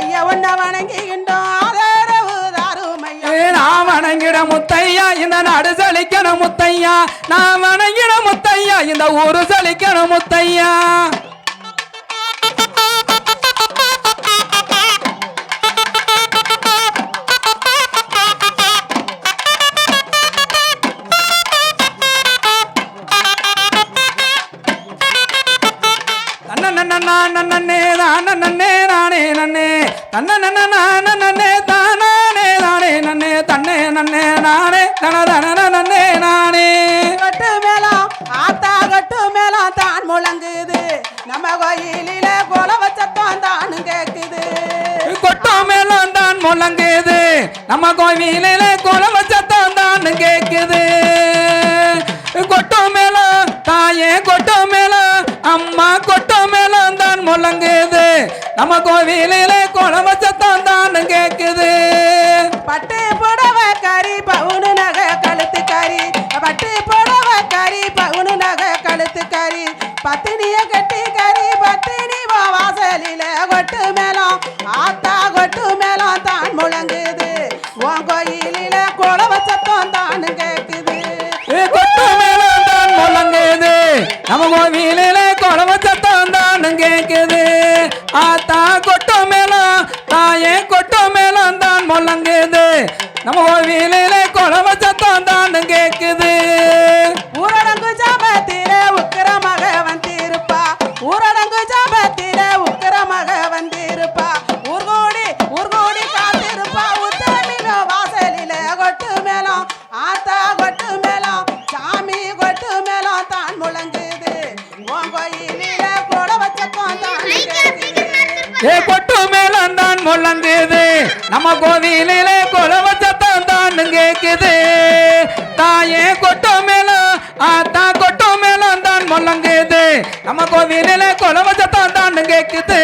ஐயா உன்ன வணங்குகின்றோம். நான் வணங்கிட முத்தையா இந்த நாடு சலிக்கணும் முத்தையா. நான் வணங்கிட முத்தையா இந்த ஊரு சலிக்கணும் முத்தையா. தன்னே தானே நானே நன்னே தன்ன நன்னே தானே தானே நன்னே தன்னே நன்னே நானே. தன தன நன்னே நானே. கட்டு மேளம் ஆத்தா கட்டு மேளம் தான் முழங்குது. நம்ம கோயிலில குலவ சத்தம் தான் கேக்குது. கொட்டோ மேலம் தான் முழங்குது. நம்ம கோவிலில குலவ சத்தம் தான் கேக்குது. கொட்டோ நம்ம கோவிலில குலவ சத்தம் தான் கேக்குது பட்டு புடவை கறி பவுனு நகை கழுத்து கறி. பட்டு புடவை கறி பவுனு நகை கழுத்து கறி. பத்தினிய கட்டி கறி பத்தினி வாசலில கொட்டு மேளம். ஆத்தா கொட்டு மேளம் தான் முழங்குது. உன் கோயிலில குலவ சத்தம் தான் கேக்குது கொட்டு மேளம் தான் முழங்குது. நம்ம கோவிலில குலவ சத்தம் தான் கேக்குது ஆத்தா கொட்டு ஏ கொட்டு மேலம் தான் முழங்குது. நம்ம கோவிலே கொலவ சத்தம் தான் கேக்குது. தாயே கொட்டு மேலம் ஆத்தா கொட்டு மேலம் தான் முழங்குது. நம்ம கோவிலே கொலவ சத்தம் தான் கேக்குது.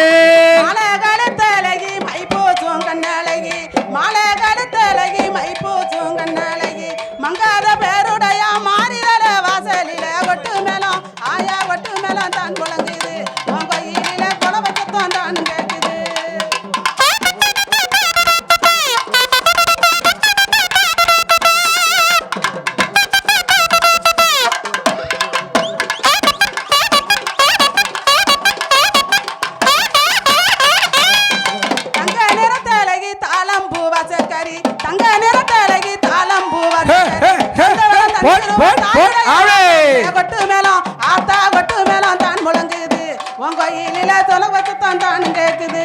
கொட்டு மேளம் ஆத்தா கொட்டு மேளம் தான் முழங்குது. உன் கோயிலில தொலைவச்சத்தம் தான் கேக்குது.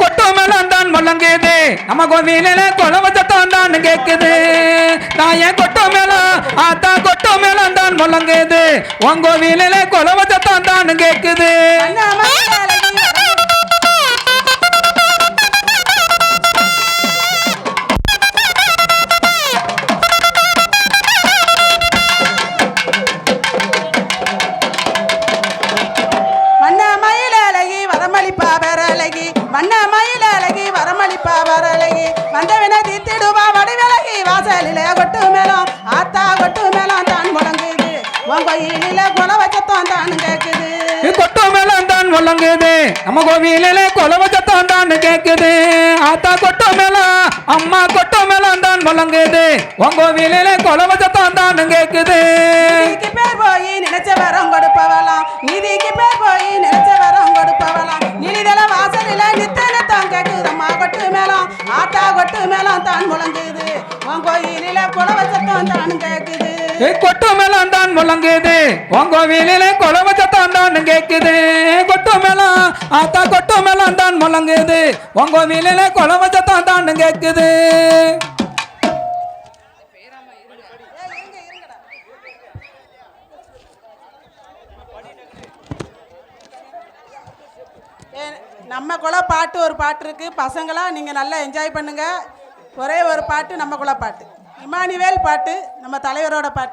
கொட்டு மேளம் தான் முழங்குது. நம்ம கோவிலில குலவ சத்தம் தான் கேக்குது. தாயே கொட்டு மேளம் ஆத்தா கொட்டு மேளம் தான் முழங்குது. உன் கோவிலில குலவ சத்தம் தான் கேக்குது. அண்ணாமலை கொட்டு மேளம் ஆத்தா கொட்டு மேளம் தான் முழங்குது. உன் கோயிலில குல வச்சத்தம் தான் கேக்குது. கொட்டு மேளம் தான் முழங்குது. நம்ம கோவிலில குலவ சத்தம் தான் கேக்குது. ஆத்தா கொட்டு மேளம் அம்மா கொட்டு மேளம் தான் முழங்குது. உன் கோவிலில குலவ சத்தம் தான் கேக்குது. பேர் போய் நினைச்ச வரம் கொடுப்பவளாம். நீதிக்கு பேர் போய் நினைச்ச வரம் கொடுப்பவளாம். நிலிதல வாசலில நித்தனத்தான் கேக்குதம்மா கொட்டு மேளம் ஆத்தா கொட்டு மேளம் தான் முழங்குது. உன் கோயிலில குலவ சத்தம் தான் கேக்குது கொட்டு மேளம் தான் முழங்குது உன் கோவிலில குலவ சத்தம் தான் கேக்குது. கொட்டு மேளம் ஆத்தா கொட்டு மேளம் தான் முழங்குது உன் கோவிலில குலவ சத்தம் தான் கேக்குது நம்ம குல பாட்டு ஒரு பாட்டு இருக்கு. பசங்களா நீங்க நல்லா என்ஜாய் பண்ணுங்க. ஒரே ஒரு பாட்டு நம்ம குல பாட்டு. இமானிவேல் பாட்டு நம்ம தலைவரோட பாட்டு.